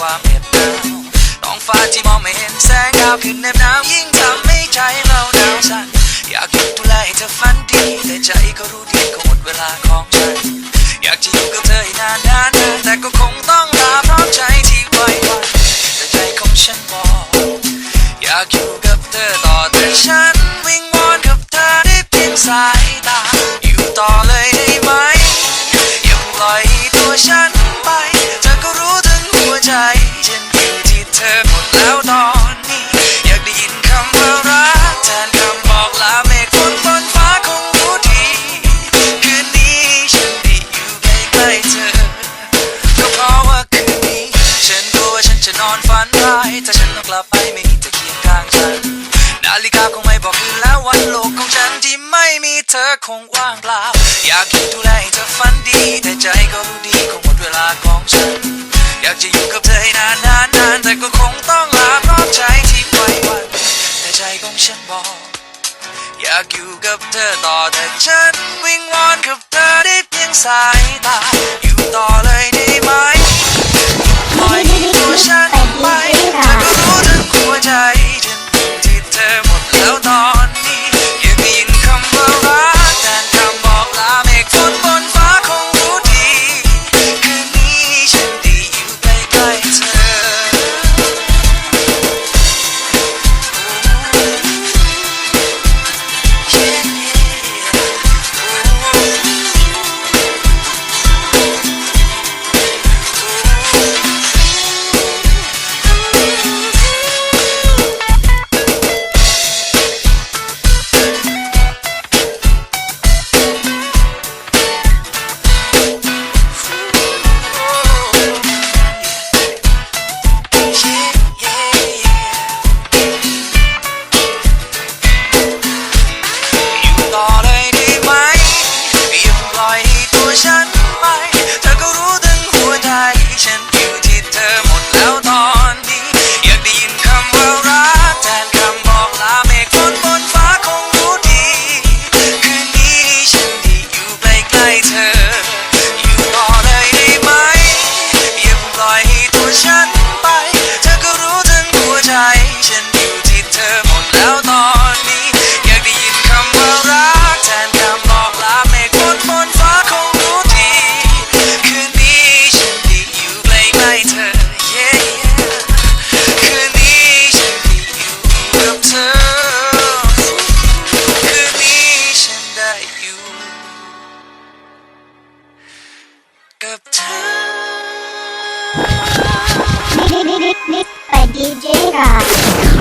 ความเหน็บหนาวท้องฟ้าที่มองไม่เห็นแสงดาวขึ้นแน็บหนาวยิ่งทำให้ใจเราหนาวสั่นอยากหยุดดูแลให้เธอฝันดี แต่ใจก็รู้ดีก็หมดเวลาของฉันอยากจะอยู่กับเธอให้นานนานแต่ก็คงต้องลาเพราะใจที่ไว้วันแต่ใจของฉันบอกอยากอยู่กับเธอต่อแต่ฉันวิงวอนกับเธอได้เพียงสาย ฬิกาคงไม่บอกคืนแล้ววันโลกของฉันที่ไม่มีเธอคงว่างเปล่า อยากอยู่ดูแลให้เธอฝันดี แต่ใจก็รู้ดีคงหมดเวลาของฉัน อยากจะอยู่กับเธอให้นานนานนานแต่ก็คงต้องลาเพราะใจที่ไว้วันแต่ใจของฉันบอก อยากอยู่กับเธอต่อแต่ฉันวิงวอนกับเธอได้เพียงสายตาอยู่ต่อเลยได้ ฉันไปเธอก็รู้ถึงหัวใจ ฉันอยู่ที่เธอหมดแล้วตอนนี้ อยากได้ยินคำว่ารักแทนคำบอกลาเมฆบนบนฟ้าคงรู้ดี คืนนี้ฉันที่อยู่ใกล้ๆเธอ อยู่ต่อเลยได้ไหม อย่าปล่อยให้ตัวฉัน by DJ Rock.